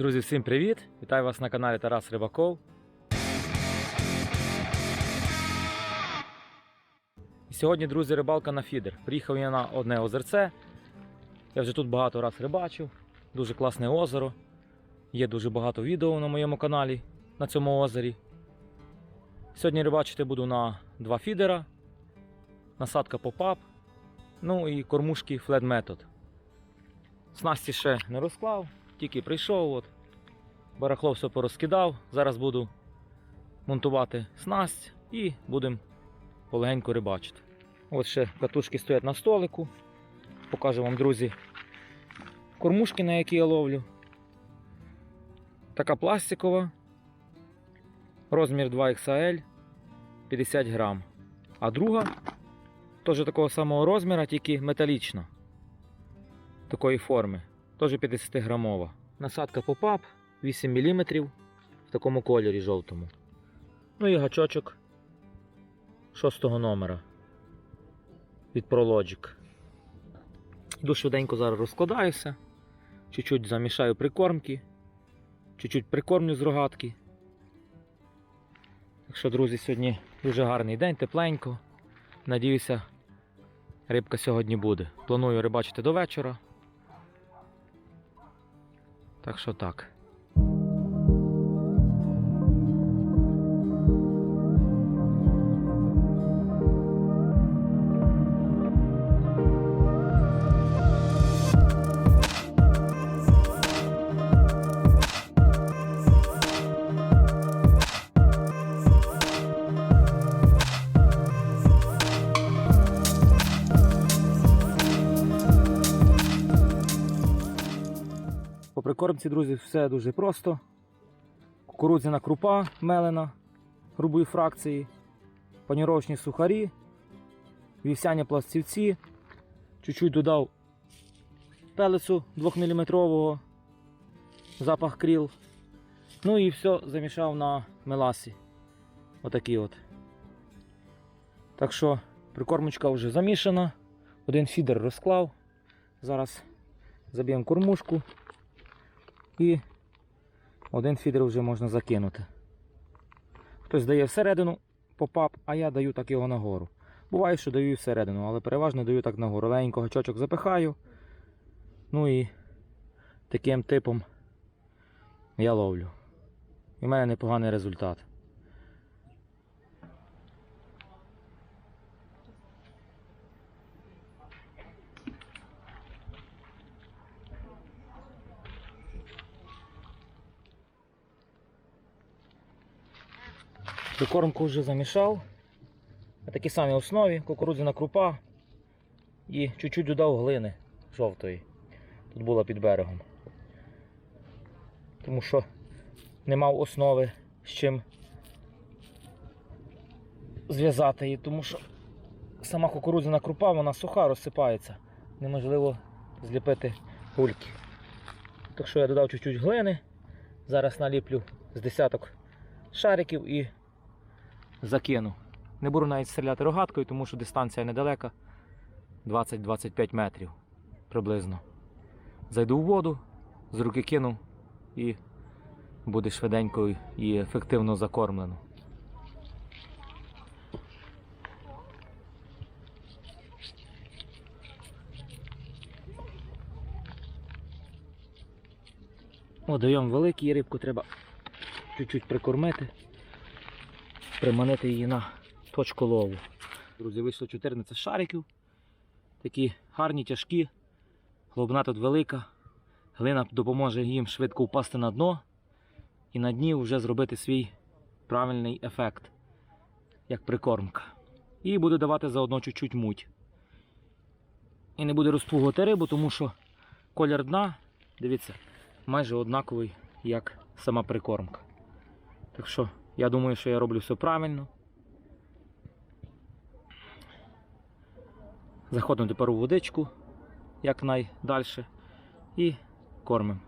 Друзі, всім привіт! Вітаю вас на каналі Тарас Рибаков. І Сьогодні, друзі, рибалка на фідер. Приїхав я на одне озерце. Я вже тут багато раз рибачив. Дуже класне озеро. Є дуже багато відео на моєму каналі на цьому озері. Сьогодні рибачити буду на два фідера, насадка поп-ап, ну і кормушки Flat Method. Снасті ще не розклав, тільки прийшов. От. Барахло все порозкидав. Зараз буду монтувати снасть і будемо полегенько рибачити. От ще катушки стоять на столику. Покажу вам, друзі, кормушки, на які я ловлю. Така пластикова. Розмір 2XL 50 грам. А друга теж такого самого розміру, тільки металічна. Такої форми. Теж 50 грамова. Насадка попап 8 мм в такому кольорі жовтому. Ну і гачочок 6 номера від ProLogic. Йду швиденько зараз розкладаюся. Чуть-чуть замішаю прикормки. Чуть-чуть прикормлю з рогатки. Так що, друзі, сьогодні дуже гарний день, тепленько. Надіюся, рибка сьогодні буде. Планую рибачити до вечора. Так що так. Прикормці, друзі, все дуже просто. Кукурудзяна крупа мелена грубої фракції, паніровочні сухарі, вівсяні пластівці, чуть-чуть додав пелецу 2-мм, запах кріл. Ну і все замішав на меласі. Отакий от. Так що прикормочка вже замішана. Один фідер розклав. Зараз заб'ємо кормушку. І один фідер вже можна закинути. Хтось дає всередину попап, а я даю так його нагору. Буває, що даю всередину, але переважно даю так нагору. Ленького гачочок запихаю. Ну і таким типом я ловлю. І в мене непоганий результат. Прикормку вже замішав. На такій самій основі кукурудзяна крупа і чуть-чуть додав глини жовтої. Тут була під берегом. Тому що не мав основи з чим зв'язати її, тому що сама кукурудзяна крупа вона суха, розсипається. Неможливо зліпити гульки. Так що я додав чуть-чуть глини. Зараз наліплю з десяток шариків і закину. Не буду навіть стріляти рогаткою, тому що дистанція недалека 20-25 метрів приблизно. Зайду в воду, з руки кину і буде швиденько і ефективно закормлено. Даємо великий рибку, треба чуть-чуть прикормити приманити її на точку лову. Друзі, вийшло 14 шариків. Такі гарні, тяжкі. Глибина тут велика. Глина допоможе їм швидко впасти на дно і на дні вже зробити свій правильний ефект, як прикормка. І буде давати заодно чуть-чуть муть. І не буде розпугувати рибу, тому що колір дна, дивіться, майже однаковий, як сама прикормка. Так що я думаю, що я роблю все правильно. Заходимо тепер у водичку якнайдальше і кормимо.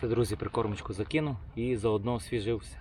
Все, друзі, прикормочку закину і заодно освіжився.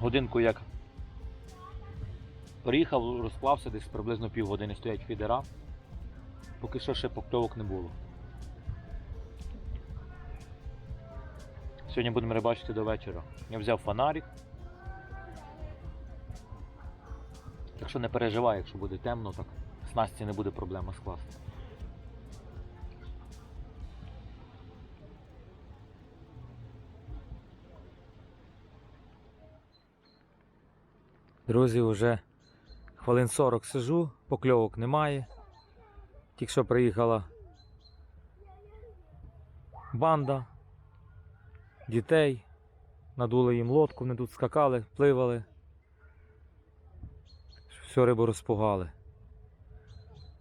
Годинку як приїхав, розклався десь приблизно півгодини стоять фідера. Поки що ще покльовок не було. Сьогодні будемо рибачити до вечора. Я взяв фонарик. Так що не переживай, якщо буде темно, так снасті не буде проблема скласти. Друзі, вже хвилин 40 сижу, покльовок немає. Тільки що приїхала банда дітей, надули їм лодку, вони тут скакали, пливали. Всю рибу розпугали.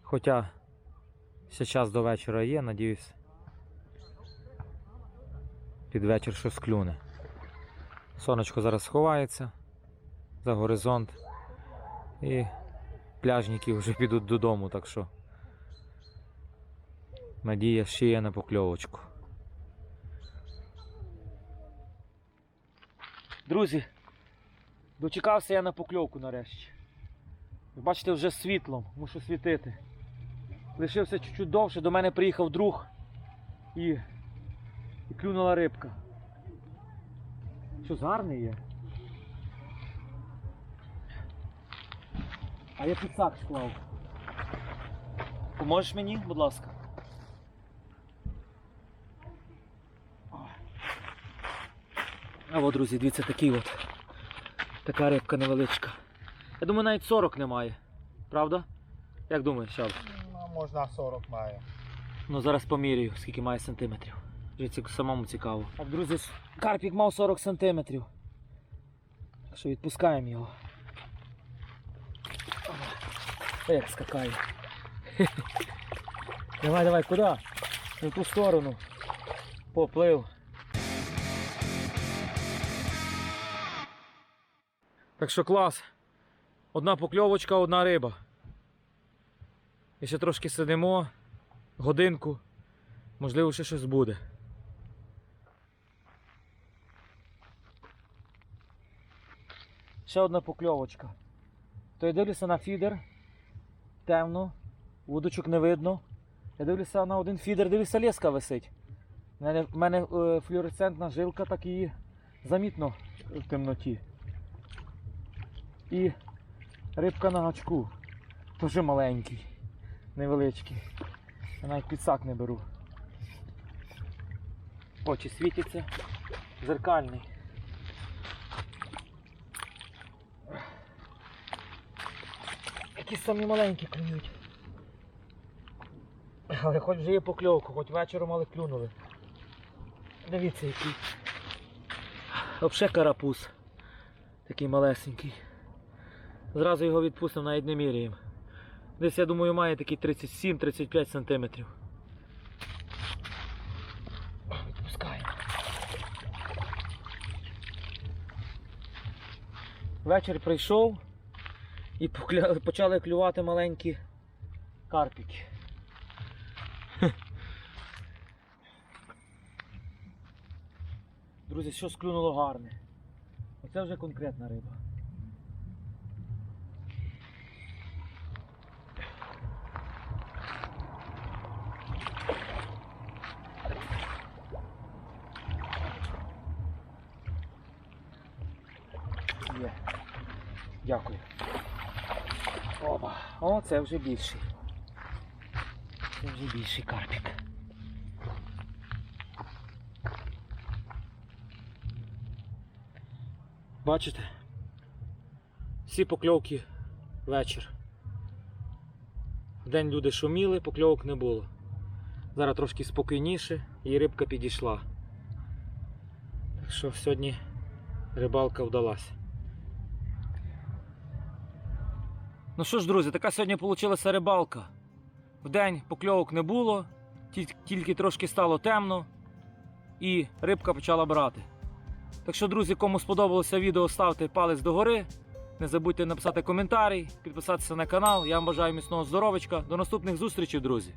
Хоча ще час до вечора є, надіюсь. Під вечір щось клюне. Сонечко зараз сховається за горизонт. І пляжники вже підуть додому, так що надія ще є на покльовочку. Друзі, дочекався я на покльовку нарешті. Ви бачите, вже світлом, мушу світити. Лишився чуть-чуть довше, до мене приїхав друг і, і клюнула рибка. Що гарний є? А я підсак склав. Поможеш мені, будь ласка? А от, друзі, дивіться, такий от. Така рибка невеличка. Я думаю, навіть 40 немає. Правда? Як думаєш, Шаб? Ну, можна 40 має. Ну зараз поміряю, скільки має сантиметрів. Вже самому цікаво. Так, друзі, карпік мав 40 сантиметрів. Так що відпускаємо його. О, як скакає. Давай, давай, куди? В ту сторону. Поплив. Так що клас. Одна покльовочка, одна риба. І ще трошки сидимо годинку, можливо, ще щось буде. Ще одна покльовочка. То я дивлюся на фідер. Темно, вудочок не видно. Я дивлюся на один фідер, дивлюся, леска висить. У мене, в мене е, флюоресцентна жилка, так її замітно в темноті. І рибка на гачку. Теж маленький, невеличкий. Я навіть підсак не беру. Очі світяться. Зеркальний. Якісь самі маленькі клюють. Але хоч вже є покльовку, хоч вечором але клюнули. Дивіться який. Взагалі карапуз. Такий малесенький. Зразу його відпустимо, навіть не міряємо. Десь, я думаю, має такий 37-35 сантиметрів. Відпускаємо. Вечір прийшов і почали клювати маленькі карпіки. Друзі, що склюнуло гарне. Оце вже конкретна риба. Дякую. Опа, о, це вже більший. Це вже більший карпік. Бачите? Всі покльовки вечір. День люди шуміли, покльовок не було. Зараз трошки спокійніше і рибка підійшла. Так що сьогодні рибалка вдалася. Ну що ж, друзі, така сьогодні вийшла рибалка. Вдень покльовок не було, тільки трошки стало темно і рибка почала брати. Так що, друзі, кому сподобалося відео, ставте палець догори. Не забудьте написати коментарі, підписатися на канал. Я вам бажаю міцного здоровечка. До наступних зустрічей, друзі!